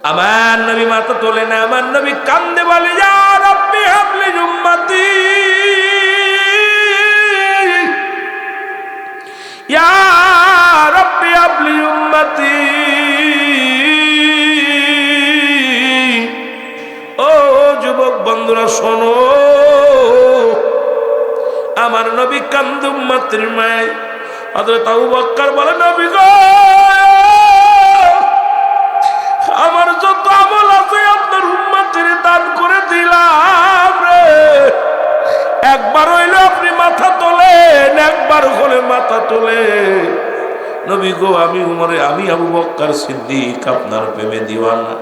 আমার নবী মাথা তোলে না, আমার নবী কান্দে বলে ও যুবক বন্ধুরা, শোনো, আমার নবী কান্দুম মাতৃমায় হযরত আবু বক্কর বলে, নবী গো তোলেন একবার হলে মাথা তোলে। নবী গো, আমি উমরে, আমি আবু বক্কর সিদ্দিক, আপনার প্রেমে দিওয়ানা।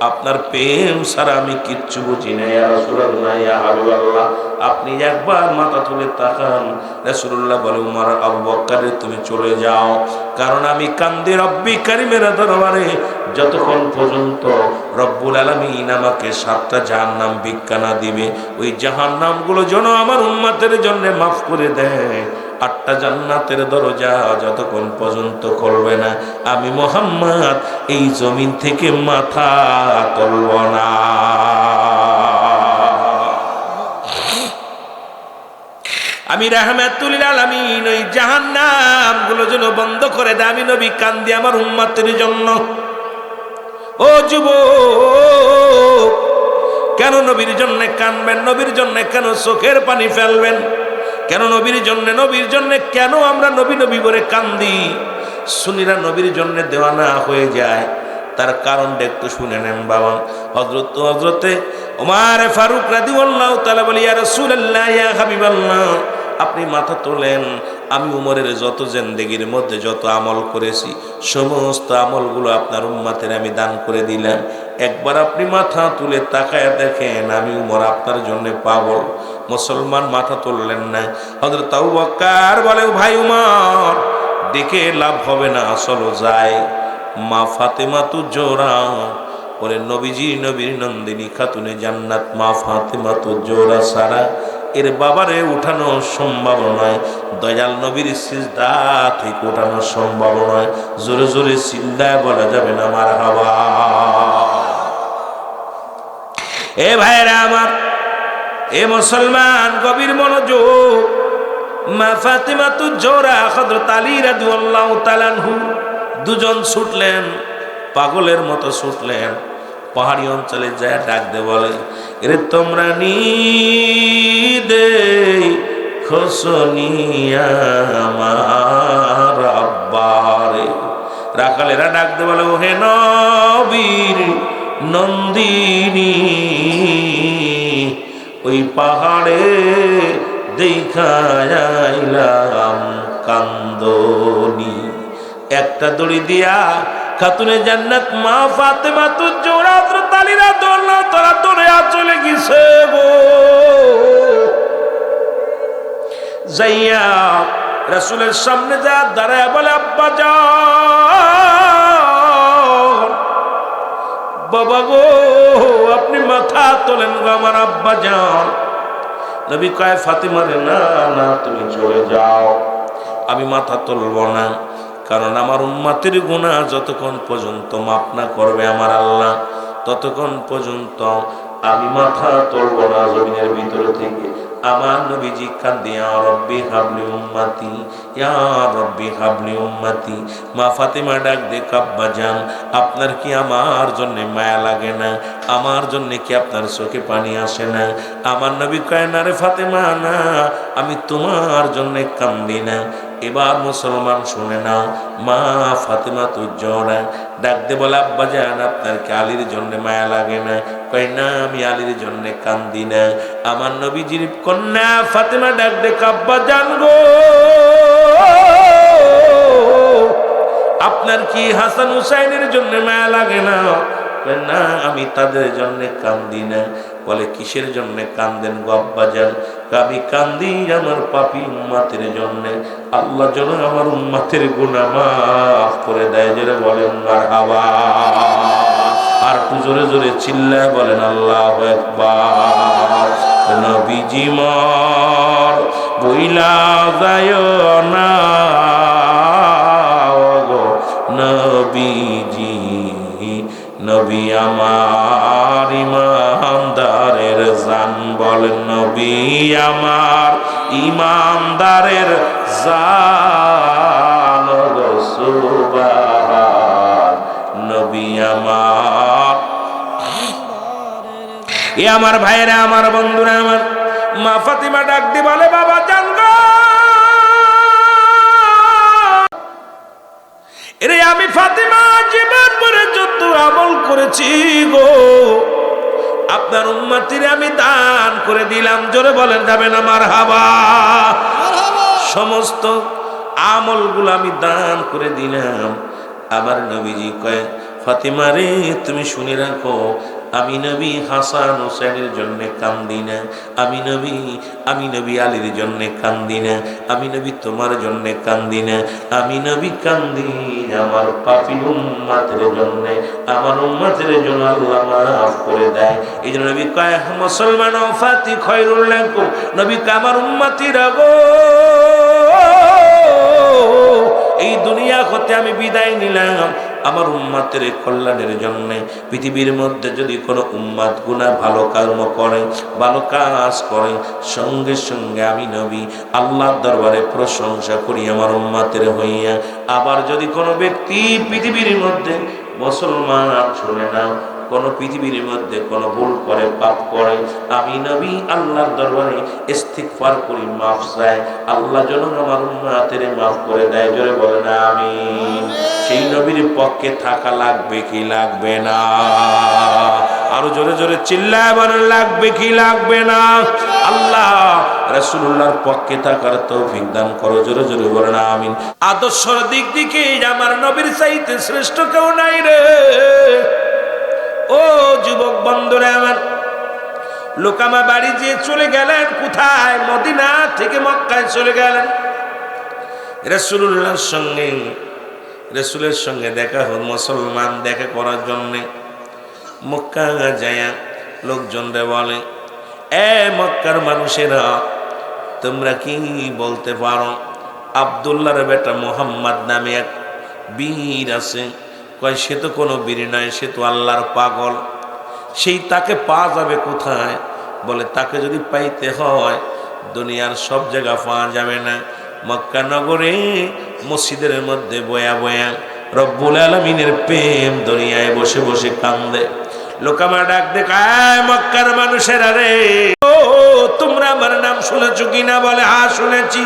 আপনার প্রেম ছাড়া আমি কিচ্ছু বুঝি না রাসূলুল্লাহ, ইয়া হাবিবাল্লাহ। আপনি একবার মাথা তুলে তাকান। রাসূলুল্লাহ বলে, উমার, আবু বক্কর, তুমি চলে যাও। কারণ আমি কান্দি রব্বি কারিমের দরবারে যতক্ষণ পর্যন্ত রব্বুল আলামিন আমাকে সাতটা জাহান্নাম বিজ্ঞানা দিবে, ওই জাহান্নামগুলো যেন আমার উম্মাতের জন্য মাফ করে দেয়। আটটা জান্নাতের দরজা যতক্ষণ পর্যন্ত করবে না, আমি মোহাম্মদ এই জমিন থেকে মাথা তুলব না। আমি রাহমাতুল আলামিন, ওই জাহান্নামগুলো যেন বন্ধ করে দেয়, আমি নবী কান্দি আমার উম্মাতের জন্য। ও যুব কেন নবীর জন্যে কানবেন? নবীর জন্য কেন চোখের পানি ফেলবেন? কেন নবীর জন্য নবীর জন্য কেন আমরা নবী নবী করে কান্দি? সুনিরা নবীর জন্য দেওয়ানা হয়ে যায়। তার কারণটা একটু শুনে নেন বাবা। হজরত হজরতে ওমার ফারুক রাদি আল্লাহ তালা বলি, ইয়া রাসূলুল্লাহ, ইয়া হাবিবাল্লাহ, আপনি মাথা তোলেন আমি উমরের যত জেন্দেগির মধ্যে যত আমল করেছি, সমস্ত আমলগুলো আপনার উম্মাতের আমি দান করে দিলাম। একবার আপনি মাথা তুলে তাকায় দেখেন, আমি উমর আপনার জন্য পাগল। মুসলমান মাথা তুললেন না। হজরত তাউ বক্কার বলে, ভাই উমর, দেখে লাভ হবে না আসলো যায় মা ফাতেমা তু জোরা। ওরে নবীজি, নবীর নন্দিনী খাতুনে জান্নাত। মা ফাতেমা তু জোরা সারা। এর বাবারে উঠানো সম্ভব নয়। দয়াল নবীর সিজদা থেকে উঠানো সম্ভব নয়। জোরে জোরে চিল্লায় বলা যাবে না আমার হাওয়া এ ভাইরা আমার, এ মুসলমান গভীর মনোযোগ। মা ফাতেমা তু জোরা হযরত আলী রাদিয়াল্লাহু তাআলা আনহু দুজন ছুটলেন, পাগলের মতো ছুটলেন। পাহাড়ি অঞ্চলে যায়, ডাক দে বলে, এরে তোমরা নি দে রাখালেরা ডাক দে বলে ও হে নবীর নন্দিনী, ওই পাহাড়ে দেখাইলাম কান্দনি। একটা দড়ি দিয়া খাতুনে জান্নাত, মা ফাতেমা, তু জোড়া তালিরা দোলনা, তোরা তোরে চলে গেছে গো। যাইয়া রাসূলের সামনে যা দাঁড়ায় বলে, আব্বা যান বাবা গো, আপনি মাথা তোলেন গো আমার আব্বা যান নবী কয়, ফাতিমারে, না না, তুমি চলে যাও। আমি মাথা তুলব না। কারণ আমার উম্মাতের গুণা যতক্ষণ পর্যন্ত মাপ না করবে আমার আল্লাহ, ততক্ষণ পর্যন্ত আমি মাথা তুলব না জমিনের ভিতরে থেকে। আমার নবীজি কান্দি রব্বি হাবলি উম্মতি রব্বি হাবলি উম্মতি। মা ফাতেমা ডাক দে কাব্বা যান, আপনার কি আমার জন্য মায়া লাগে না? আমার জন্য কি আপনার চোখে পানি আসে না? আমার নবী কয়, না রে ফাতেমা, না, আমি তোমার জন্য কান্দি না। এবার মুসলমান শুনে নাও, মা ফাতেমা তো জোড়া ডাকতে বলে, আব্বা যান আপনার কি আলীর জন্য মায়া লাগে না? কয়, না, আমি আলীর জন্য কান্দি না। আমার নবীজির কন্যা ফাতেমা ডাক দে আব্বা জান গো, আপনার কি হাসান হুসাইনের জন্য মায়া লাগে না? না, আমি তাদের জন্য কান্দি না। বলে, কিসের জন্য কান্দেন গব্বা যান আমি কান্দি আমার পাপি উম্মাতের জন্য। আল্লাহ যেন আমার উম্মাতের গুণা মাফ করে দেয়, যেন বলেন আর হাওয়া আর জোরে জোরে চিল্লায় বলেন, আল্লাহ একবার নবীজি মর, বইলা যায় না। নবীজি নবী নবী আমার বলেন, নবী আমার ইমানদারের জান নবী আমার এ আমার ভাইরা আমার বন্ধুরা, আমার মা ফাতিমা ডাক দি বলে, বাবা, জান আমি ফাতিমা জীবন পরে যত আমল করেছি করে দিলাম জোরে বলেন যাবে না মার হাবা সমস্ত আমলগুলো আমি দান করে দিলাম। আবার নবীজি কয় ফাতিমা রে তুমি শুনে রাখো আমি নবী হাসান হোসেনের জন্য কান্দি না। আমি নবী আমি নবী আলীর জন্য কান্দি না। আমি নবী তোমার জন্য কান্দি না। আমি নবী কান্দি আমার পাপি উম্মাতের জন্য। আমার উম্মাতের জন্য আল্লাহ মাফ করে দেয়। এই জন্য নবী কয় মুসলমান ফাতি খয়রুল নবী কয়, আমার উম্মাতিরা গো, এই দুনিয়া হতে আমি বিদায় নিলাম। আমার উম্মাতের কল্যাণের জন্যে পৃথিবীর মধ্যে যদি কোনো উম্মাদ গুণা ভালো কর্ম করে, ভালো কাজ করে, সঙ্গে সঙ্গে আমি নবী আল্লাহর দরবারে প্রশংসা করি আমার উম্মাতের হইয়া। আবার যদি কোনো ব্যক্তি পৃথিবীর মধ্যে মুসলমান শুনে না কোন পৃথিবীর মধ্যে কোন ভুল করে পাপ করে আমি নবী আল্লাহর দরবারে ইস্তিগফার করি মাফ চাই। আল্লাহ যেন আমার উম্মাতের মাফ করে দেয় জোরে বলে না আমি সেই নবীর পক্ষে থাকা লাগবে কি লাগবে না? আরও জোরে জোরে চিল্লায় লাগবে কি লাগবে না? আল্লাহ রাসূলুল্লাহর পক্ষে থাকার তৌফিক দান করো জোরে জোরে বলেন আমিন। আদর্শর দিক দিকে আমার নবীর চাইতে শ্রেষ্ঠ কেউ নাই রে। ও যুবক বন্ধুরা আমার, লোকামা বাড়ি যে চলে গেলেন, কোথায়? মদিনা থেকে মক্কায় চলে গেলেন। রসুল্লাহর সঙ্গে, রসুলের সঙ্গে দেখা হল মুসলমান দেখা করার জন্যে। মক্কা যায়া লোকজনরা বলে, এ মক্কার মানুষেরা, তোমরা কি বলতে পারো? আবদুল্লাহর বেটা মোহাম্মদ নামে এক বীর আছে। কয়, সে তো কোনো বীর নয়, সে তো আল্লাহর পাগল। সেই তাকে পাওয়া যাবে কোথায়? বলে, তাকে যদি পাইতে হয়, দুনিয়ার সব জায়গা পাওয়া যাবে না। মক্কা নগরে মসজিদের মধ্যে বয়া বয়া রব্বুল আলমিনের প্রেম দুনিয়ায় বসে বসে কান্দে। লোকামা ডাক দেখায়, মক্কার মানুষের আরে ও, তোমরা আমার নাম শুনেছো কিনা বলে হ্যাঁ শুনেছি।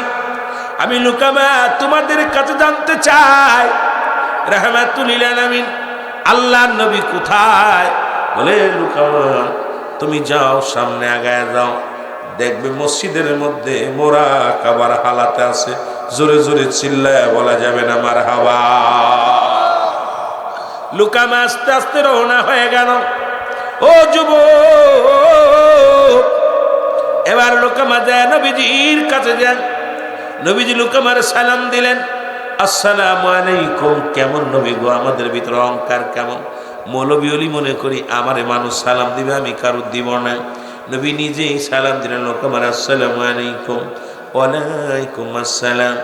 আমি লুকামা তোমাদের কাছে জানতে চাই রাহমাতুলিল আলামিন আল্লাহর নবী কোথায়? বলে তুমি যাও, সামনে আগায় যাও। দেখবে মসজিদের মধ্যে মোরা কাবার হালাতে আছে। জোরে জোরে চিল্লায় বলা যাবে না মার হাওয়া লুকামা, আস্তে আস্তে রওনা হয়ে গেল। ও যুব এবার লোকামা যায় নবীজির কাছে যান। নবীজি লুকামার সালাম দিলেন। আসসালামু আলাইকুম। কেমন নবী গো? আমাদের ভিতরে অহংকার কেমন? মৌলবী অলি মনে করি, আমারে মানুষ সালাম দিবে, আমি কারও দিব না। নবী নিজেই সালাম দিলেন লোকামার আসসালামু আলাইকুম। ওয়ালাইকুম আসসালাম।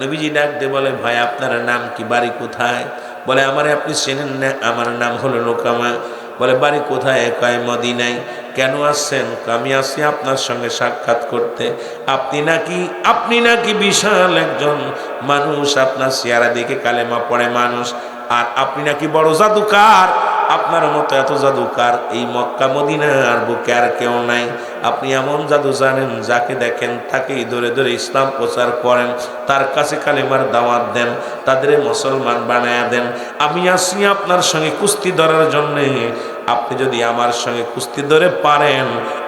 নবীজি ডাক দিয়ে বলে, ভাই, আপনার নাম কি? বাড়ি কোথায়? বলে, আমারে আপনি চেনেন না, আমার নাম হলো লোকামা। বলে, বাড়ি কোথায়? কয়, মদিনায়। কেন আসছেন? আমি আসছি আপনার সঙ্গে সাক্ষাৎ করতে। আপনি নাকি আপনি নাকি বিশাল একজন মানুষ, আপনার চেয়ারা দেখে কালেমা পড়ে মানুষ। আর আপনি নাকি বড় জাদুকার। আপনার মতো এত জাদুকার এই মক্কা, মদিনার বুকে আর কেউ নাই। আপনি এমন জাদু জানেন, যাকে দেখেন, তাকেই ধরে ধরে ইসলাম প্রচার করেন। তার কাছে কালেমার দাওয়াত দেন তাদের মুসলমান বানায়া দেন। আমি আসি আপনার সঙ্গে কুস্তি ধরার জন্যে। আপনি যদি আমার সঙ্গে কুস্তি ধরে পারেন,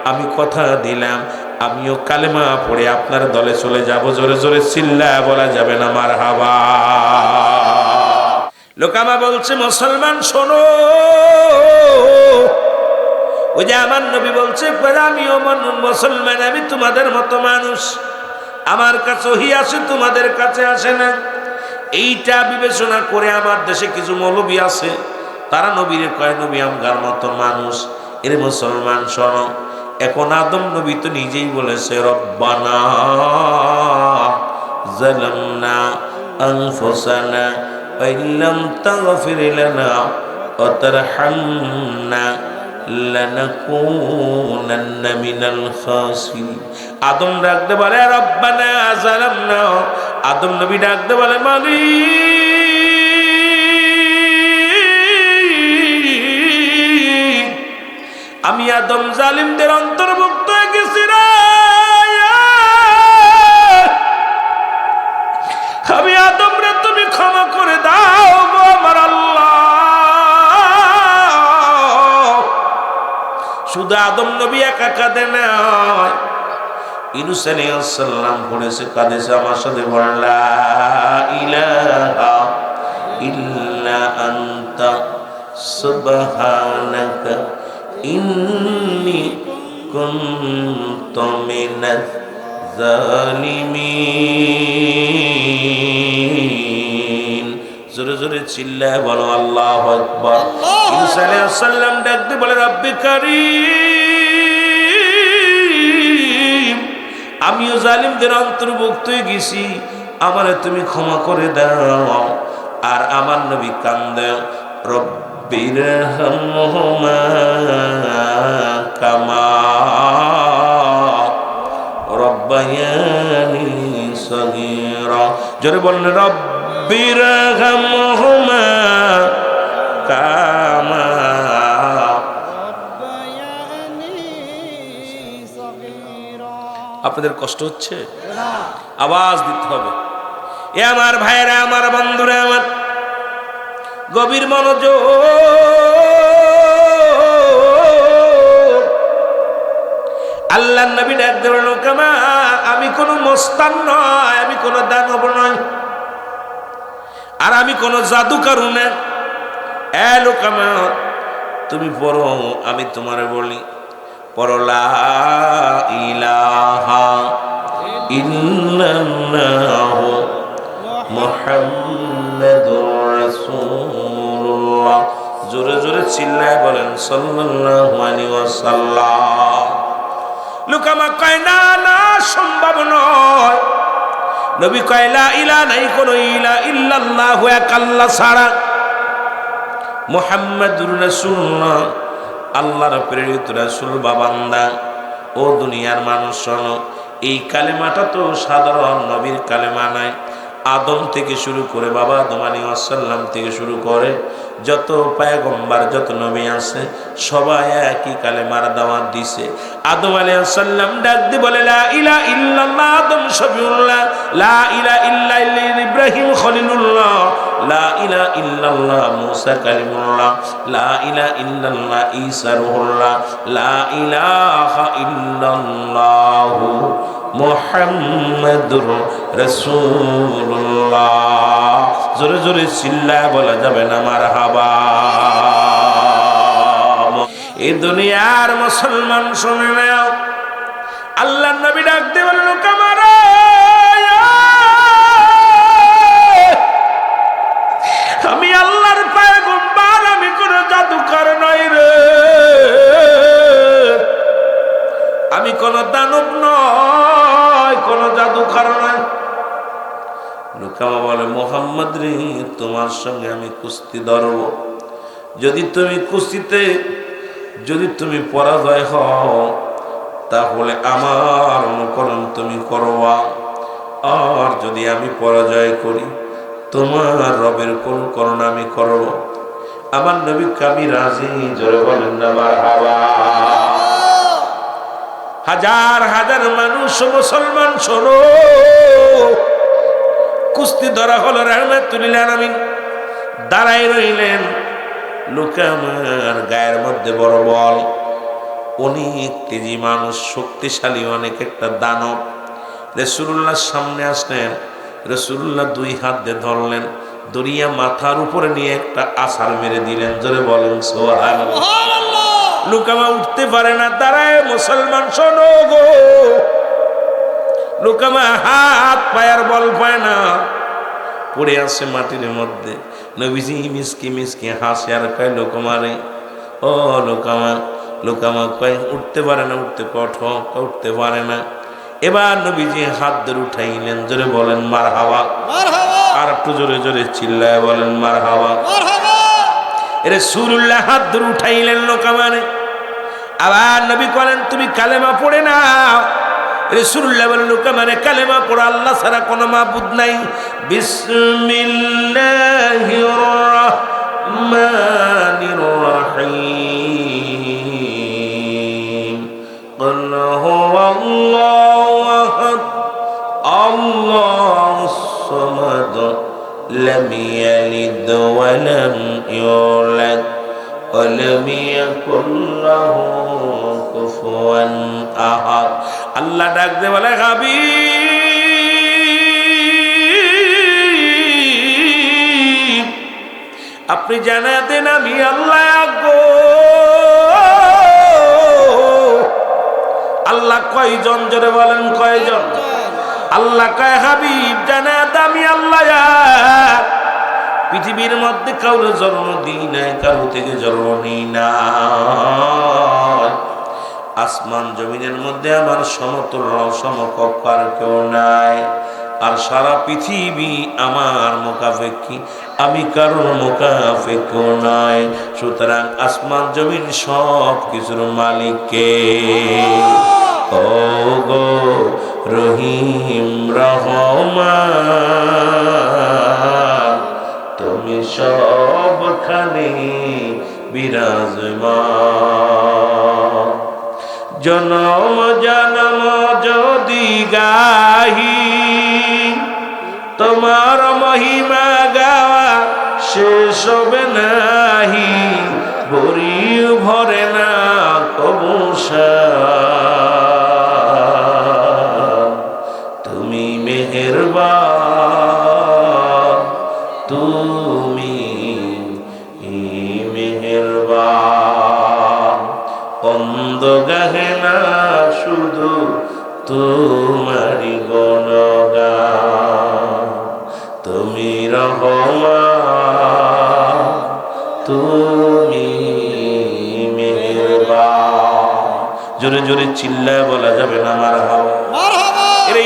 আমি কথা দিলাম, আমিও কালেমা পড়ে আপনার দলে চলে যাব, জোরে জোরে চিল্লা বলা যাবে না আমার হাবা লোকামা বলছে, মুসলমান, শোনো। ওই যে আমার নবী বলছে আমিও মুসলমান, আমি তোমাদের মতো মানুষ। আমার কাছে ওহি আসে, তোমাদের কাছে আসে না। এইটা বিবেচনা করে আমার দেশে কিছু মৌলবী আছে। তারা নবীরে কয় নবী আমগার মতো মানুষ এর মুসলমান শোন এখন আদম নবী তো নিজেই বলেছে রব্বানা জালামনা আনফুসানা وإن لم تغفر لنا وترحمنا لنكونن من الخاسرين আদম ডাকতে বলে রব্বানা জালামনা আদম নবী ডাকতে বলে মালিক আমি আদম জালিমদের অন্তর্ভুক্ত হয়ে গেছি আমি আদম রে, তুমি ক্ষমা করে দাও আমার আল্লাহ। শুধু আদম নবী একা কাঁদে নয় ইনুস আমার ইল্লা ইন্নি কুনতু মিনাজ জালিমিন। জোরে জোরে চিল্লায় বলো আল্লাহু আকবার। ইউসা আলাইহিস সালাম ডাকতে বলে রব্বি কারীম আমিও জালিমদের অন্তর্ভুক্ত হয়ে গেছি। আমারে তুমি ক্ষমা করে দাও। আর আমার নবী কান্দে রব্বির হামহুমা কামা জোরে বলেন রব্বির আপনাদের কষ্ট হচ্ছে? আওয়াজ দিতে হবে। এ আমার ভাইয়েরা আমার বন্ধুরা আমার গভীর মনোযোগ। আল্লাহ নবী ডাক দেবেন কামা, আমি কোনো মস্তান নয়, আমি কোনো দানব নয়। আর আমি কোনো জাদুকারু না এ লোকামা, তুমি পড়ো, আমি তোমারে বলি। পরলা ইলাহা ইল্লাল্লাহু জোরে জোরে চিল্লায় বলেন, সাল্লাল্লাহু লুকামা কয়, না না, সম্ভব নয়। নবী কয়লা ইলা নাই, কোন ইলা ইল্লাল্লাহ এক আল্লাহ ছাড়া। মুহাম্মাদুর রাসূলুল্লাহ, আল্লাহর প্রেরিত রাসূল বাবান্দা, ও দুনিয়ার মানুষ, শোনো, এই কালেমাটা তো সাধারণ নবীর কালেমা নাই আদম থেকে শুরু করে বাবা আদম আলী আসাল্লাম থেকে শুরু করে যত পায়গম্বার, যত নবী আছে, সবাই একই কালেমার দাওয়াত দিছে। আদম আলী আসাল্লাম ডাক দি বলে, লা ইলা ইল্লাল্লাহ আদম শফিউল্লাহ, লা ইলা ইল্লা ইব্রাহিম খলিলুল্লাহ লা ইলা ইল্লাল্লাহ মুসা কালিমুল্লাহ লা ইলা ইল্লাল্লাহ ঈসা রুহুল্লাহ লা ইলাহা ইল্লাল্লাহু মোহাম্মদুর রসুল্লাহ জোরে জোরে চিল্লায় বলা যাবে না আমার হাবা এ দুনিয়ার মুসলমান শুনে নাও। আল্লাহ নবী ডাক দিয়ে বলল, কামারা আমি আল্লাহর পায়ে গুম্বার আমি কোনো জাদুকর নই রে। আমি কোন দানব নয় কোন জাদুকর নয়। লুকামা বলে, মোহাম্মদ রে, তোমার সঙ্গে আমি কুস্তি ধরব। যদি তুমি কুস্তিতে, যদি তুমি পরাজয় হও, তাহলে আমার অনুকরণ তুমি করবা। আর যদি আমি পরাজয় করি, তোমার রবের কোন করণ আমি করব? আমার নবী কামি রাজি জোরে বলেন না আমার হাওয়া হাজার হাজার মানুষ মুসলমান শোনো। কুস্তি ধরা হলো রহমাতুল্লাহ আমিন দাঁড়াই রইলেন লোকে আমার গায়ের মধ্যে বড় বল। অনেক তেজি মানুষ, শক্তিশালী অনেক একটা দানব। রসুল্লাহর সামনে আসলেন রসুল্লাহ দুই হাত দিয়ে ধরলেন দরিয়া মাথার উপরে নিয়ে একটা আছার মেরে দিলেন। জোরে বলেন সোহান লুকামা উঠতে পারে না দাঁড়ায় মুসলমান শোনো গো। লুকামা হাত পায়ার বল পায় না। পড়ে আছে মাটির মধ্যে। নবীজি মিসকি মিসকি হাসে আর কয় লোকমারে ও লোকামা লোকামা কয় উঠতে পারে না উঠতে কঠ উঠতে পারে না। এবার নবীজি হাত ধরে উঠাইলেন জোরে বলেন মার হাওয়া আর একটু জোরে জোরে চিল্লায় বলেন মার হাওয়া এরে সুরুল্লাহ হাত ধরে উঠাইলেন লোকামানে আবার নবী করেন, তুমি কালেমা পড়ে নাও। রসুল্লাহ বলেন লোকামানে কালেমা পড়ো, আল্লাহ ছাড়া কোনো মাবুদ নাই। বিসমিল্লাহ রহমানির রহিম। لم يلد ولم يولد ولم يكن له كفوا أحد আল্লাহ ডাক দে বলে গাবি আপনি জানা দেন আমি আল্লাহ গো আল্লাহ কয়জন জোরে বলেন কয়জন আল্লাহ কয় হাবিব জানা আমি আল্লাহ পৃথিবীর মধ্যে কারও জন্ম দিই নাই, কারও থেকে জন্ম নিই না আসমান জমিনের মধ্যে আমার সমতল সমকক্ষ আর কেউ নাই। আর সারা পৃথিবী আমার মোকাফেক্ষি আমি কারোর মোকাফেক্ষও নাই। সুতরাং আসমান জমিন সব কিছুর মালিককে ও গো রহিম রহমান, তুমি সবখানে বিরাজমান। জনম জনম যদি গাহি, তোমার মহিমা গাওয়া শেষ হবে নাহি। বরি ভরে না তুমি জোরে জোরে চিল্লায় বলা যাবে না আমার হাওয়া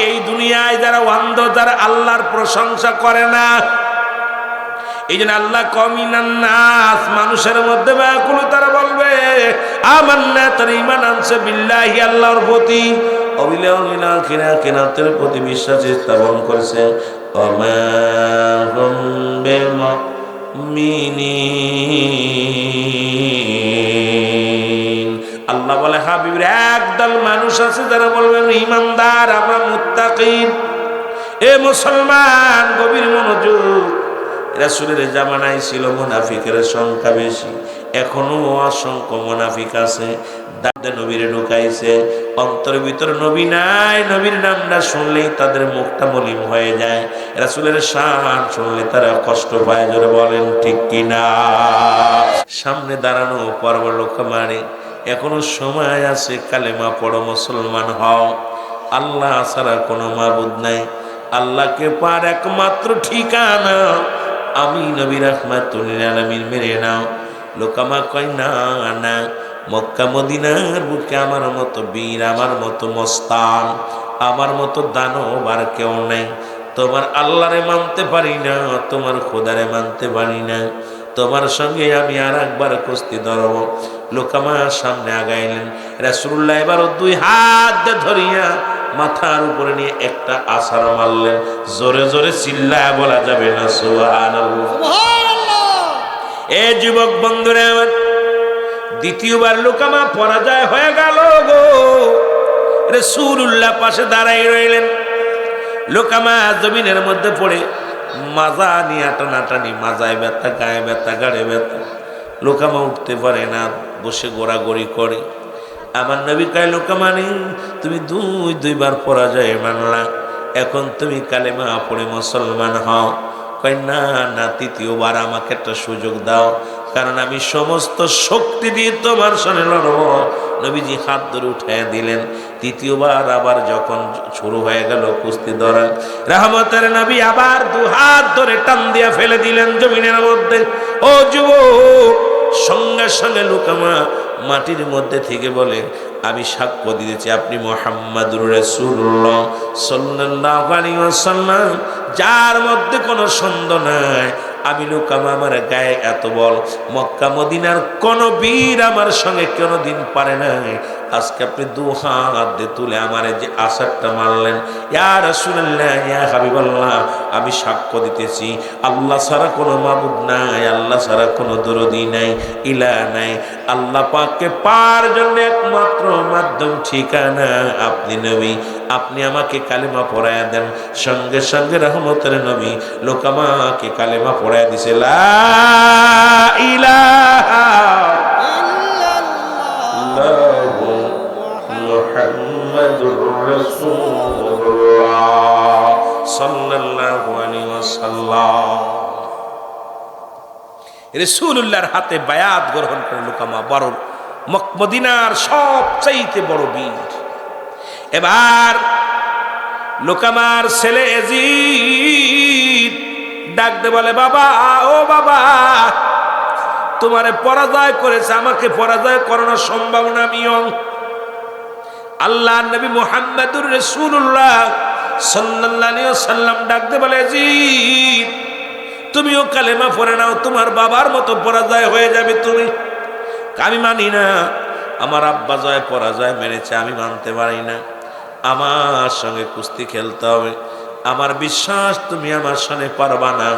এই দুনিয়ায় যারা অন্ধ তারা আল্লাহর প্রশংসা করে না এই জন্য আল্লাহ নাস মানুষের মধ্যে ব্যাকুল তারা বলবে আমার না তার ইমান আনছে বিল্লাহি আল্লাহর প্রতি। অবিলেও মিনা কিনা কিনাতের প্রতি বিশ্বাস স্থাপন করেছে। অমাহুম আল্লাহ বলে হাবিবের একদল মানুষ আছে যারা বলবেন ইমানদার, আমরা মুত্তাকিন। এ মুসলমান, গভীর মনোযোগ। রাসুলের জামানায় ছিল মুনাফিকের সংখ্যা বেশি। এখনও অসংখ্য মুনাফিক আছে। দাদা নবীর ঢুকাইছে। অন্তরের ভিতরে নবী নাই, নবীর নামটা শুনলেই তাদের মুখটা মলিম হয়ে যায়। রাসুলের শান শুনলে তারা কষ্ট পায়, জোরে বলেন, ঠিক কিনা? সামনে দাঁড়ানো পর্ব লোক মারে এখনও সময় আছে কালেমা পড়ো, মুসলমান হও। আল্লাহ ছাড়া কোনো মাবুদ নাই। আল্লাহকে পার একমাত্র ঠিকানা। আমি নবী রহমাতুল আলমিন মেরে নাও। লোকামা কয় না। না মক্কা, মদিনার বুকে আমার মতো বীর, আমার মতো মস্তান, আমার মতো দানব আর কেউ নেই। তোমার আল্লাহরে মানতে পারি না, তোমার খোদারে মানতে পারি না। তোমার সঙ্গে আমি আর একবার কুস্তি ধরব। লোকামা সামনে আগাইলেন। রাসুল্লাহ এবার দুই হাত ধরিয়া মাথার উপরে নিয়ে একটা আসার মারলেন। জোরে জোরে চিল্লায় বলা যাবে না সোহান এ যুবক বন্ধুরা আমার দ্বিতীয়বার লোকামা পরাজয় হয়ে গেল গো। রে সুর রসুল্লাহ পাশে দাঁড়াই রইলেন। লোকামা জমিনের মধ্যে পড়ে মাজা নিয়ে টানাটানি মাজায় ব্যথা গায়ে ব্যথা গাড়ে ব্যথা। লোকামা উঠতে পারে না বসে গোড়াগড়ি করে। আমার নবী কয় লোকামানি তুমি দুই, দুইবার পরাজয় মানলা। এখন তুমি কালেমা পড়ে মুসলমান হও। কয়, না না, তৃতীয়বার আমাকে একটা সুযোগ দাও, কারণ আমি সমস্ত শক্তি দিয়ে তোমার সঙ্গে লড়ব। নবীজি হাত ধরে উঠাইয়া দিলেন। তৃতীয়বার আবার যখন শুরু হয়ে গেল কুস্তি ধরা, রহমতের নবী আবার দু হাত ধরে টান দিয়া ফেলে দিলেন জমিনের মধ্যে। ও যুবক, সঙ্গে সঙ্গে লুকামা মাটির মধ্যে থেকে বলে, আমি সাক্ষ্য দিতেছি আপনি মোহাম্মদুর রসুল্লাহ সাল্লাহ আলী ওয়াসাল্লাম। যার মধ্যে কোনো সন্দেহ নাই। আমি লুকাম, আমার গায়ে এত বল। মক্কা, মদিনার কোনো বীর আমার সঙ্গে কোনো দিন পারে নাই। আজকে আপনি দু হাত দিয়ে তুলে আমার যে আশারটা মারলেন। ইয়া রাসূলুল্লাহ, ইয়া হাবিবাল্লাহ, আমি সাক্ষ্য দিতেছি। আল্লাহ ছাড়া কোনো মাবুদ নাই, আল্লাহ ছাড়া কোনো দরদি নাই, ইলা নাই। আল্লাহ পাককে পার জন্য একমাত্র মাধ্যম, ঠিকানা। আপনি নবী, আপনি আমাকে কালেমা পড়ায় দেন। সঙ্গে সঙ্গে রহমতের নবী লোকামাকে কালেমা পড়ায় দিছে, লা ইলাহা মুহাম্মাদুর রাসূলুল্লাহ সাল্লাল্লাহু আলাইহি ওয়াসাল্লাম রসুল্লাহর হাতে বায়াত গ্রহণ করে লোকামা বড় মদিনার সবচাইতে বড় বীর। এবার লোকামার ছেলে এজিদ ডাকতে বলে, বাবা, ও বাবা, তোমারে পরাজয় করেছে, আমাকে পরাজয় করানোর সম্ভাবনা আমিও আল্লাহ নবী মোহাম্মদুর রসুল্লাহ সাল্লাহ সাল্লাম ডাকতে বলে এজিদ তুমিও কালেমা পড়ে নাও, তোমার বাবার মতো পরাজয় হয়ে যাবে তুমি। আমি মানি না, আমার আব্বা জয় পরাজয় মেরেছে, আমি মানতে পারি না। আমার সঙ্গে কুস্তি খেলতে হবে। আমার বিশ্বাস, তুমি আমার সঙ্গে পারবা না।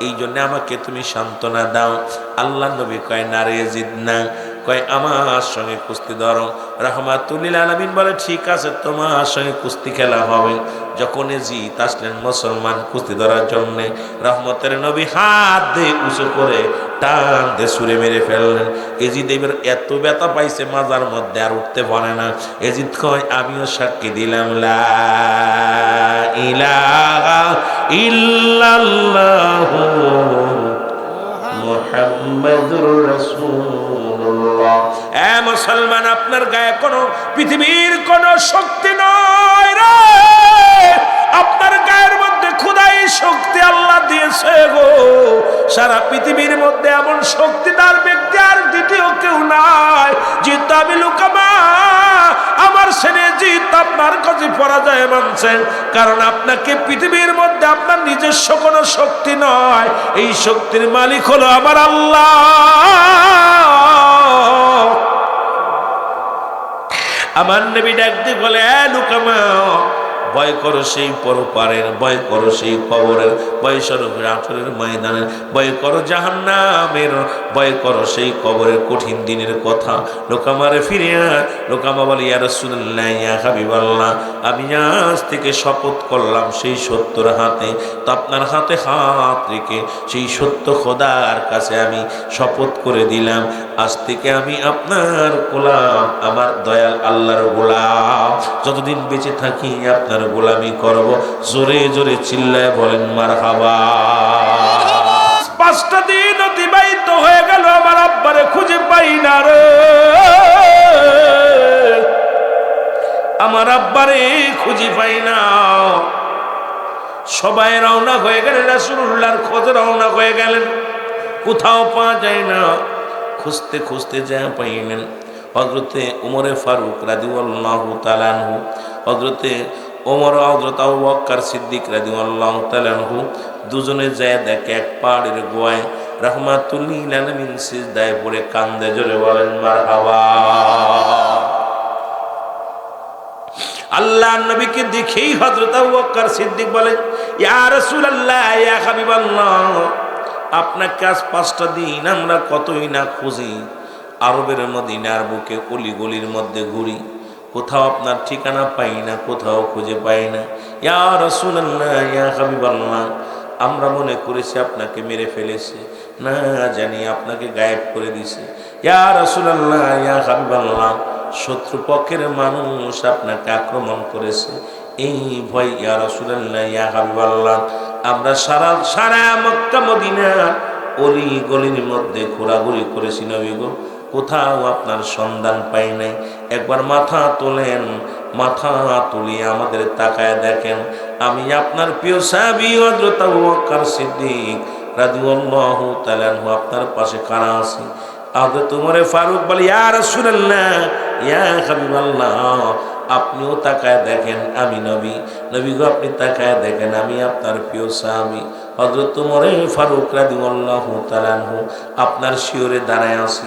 এই জন্য আমাকে তুমি সান্ত্বনা দাও। আল্লাহ নবী কয় নারে জিদ না। কয়, আমার সঙ্গে কুস্তি ধরো। রহমাতুল্লিল আলমিন বলে, ঠিক আছে, তোমার সঙ্গে কুস্তি খেলা হবে। যখন জিত আসলেন মুসলমান কুস্তি ধরার জন্য, রহমতের নবী হাত দিয়ে উঁচু করে টান দিয়ে সুরে মেরে ফেললেন। এজিদ এবার এত ব্যথা পাইছে, মাজার মধ্যে আর উঠতে পারে না। এজিদ কয়, আমিও সাক্ষী দিলাম, লা ইলাহা ইল্লাল্লাহু মুহাম্মাদুর মুসলমান, আপনার গায়ে কোনো পৃথিবীর কোনো শক্তি নয় রে। আপনার গায়ের মধ্যে খুদাই শক্তি আল্লাহ দিয়েছে গো। সারা পৃথিবীর মধ্যে এমন শক্তিদার ব্যক্তি আর দ্বিতীয় কেউ নাই। জিত আমি লুকামা, আমার ছেলে জিত আপনার কাছে পরাজয় মানছেন কারণ আপনাকে পৃথিবীর মধ্যে আপনার নিজস্ব কোনো শক্তি নয় এই শক্তির মালিক হলো আমার আল্লাহ। আমার নবী ডাক দিয়ে বলে লুকামা, ভয় করো সেই পরপারের, ভয় করো সেই কবরের, ভয় করো রাঠরের ময়দানের, ভয় করো জাহান্নামের, ভয় করো সেই কবরের কঠিন দিনের কথা লোকামারে ফিরে। লোকামা বলে, ইয়া রাসূলুল্লাহ, ইয়া হাবিবাল্লাহ, আমি আজ থেকে শপথ করলাম সেই সত্যর হাতে, তো আপনার হাতে হাত রেখে সেই সত্য খোদার কাছে আমি শপথ করে দিলাম আজ থেকে আমি আপনার গোলাম, আমার দয়াল আল্লাহর গোলাম। যতদিন বেঁচে থাকি আপনার গোলামি করব। জোরে জোরে চিল্লায় বলেন মার হাবা পাঁচটা দিন অতিবাহিত হয়ে গেল, আমার আব্বারে খুঁজে পাই না রে। আমার আব্বারে খুঁজে পাই না। সবাই রওনা হয়ে গেলেন রাসুল্লাহর খোঁজ রওনা হয়ে গেলেন। কোথাও পাওয়া যায় না। খুঁজতে খুঁজতে যা পাইলেন। হজরতে উমরে ফারুক রাদিউল্লাহ তালানহু হজরতে ওমর হজরত আবু বক্কর সিদ্দিক রাদিউল্লাহ তালানহু দুজনে যায় দেখে এক পাহাড়ের গোয়ায় রহমাতুল্লিল আলমিন সিজদায় পড়ে কান্দে, জোরে বলেন, মারহাবা। আল্লাহ নবীকে দেখেই হজরত আবু বকর সিদ্দিক বলেন ইয়া রাসূলুল্লাহ, ইয়া হাবিবাল্লাহ। আপনাকে আজ পাঁচটা দিন, আমরা কতই না খুঁজি। আরবের মদিনার বুকে অলি গলির মধ্যে ঘুরি। কোথাও আপনার ঠিকানা পাই না, কোথাও খুঁজে পাই না। ইয়া রাসূলুল্লাহ, ইয়া হাবিবাল্লাহ, আমরা মনে করেছি আপনাকে মেরে ফেলেছে। না জানি, আপনাকে গায়েব করে দিছে। ইয়া রাসূলুল্লাহ, ইয়া হাবিবাল্লাহ, শত্রুপক্ষের মানুষ আপনাকে আক্রমণ করেছে। এই ভয়, ইয়া রাসূলুল্লাহ, ইয়া হাবিবাল্লাহ আমরা সারা সারা মক্কা, মদিনা অলি গলির মধ্যে ঘোরাঘুরি করেছি নবী গো। কোথাও আপনার সন্ধান পাই নাই। একবার মাথা তোলেন, মাথা তুলিয়ে আমাদের তাকায় দেখেন। আমি আপনার প্রিয় সাবি হযরত আবু বকর সিদ্দিক রাদিয়াল্লাহু তাআলা আপনার পাশে কারা আছি? আদে তোমারে ফারুক বলে, ইয়া রাসূলুল্লাহ, ইয়া হাবিবাল্লাহ আপনিও তাকায় দেখেন আমি নবী। নবী গো, আপনি তাকায় দেখেন আমি আপনার প্রিয় স্বামী। হজরত মরে ফারুক রাদিউল্লাহ তাআলা আপনার শিওরে দাঁড়ায় আছি।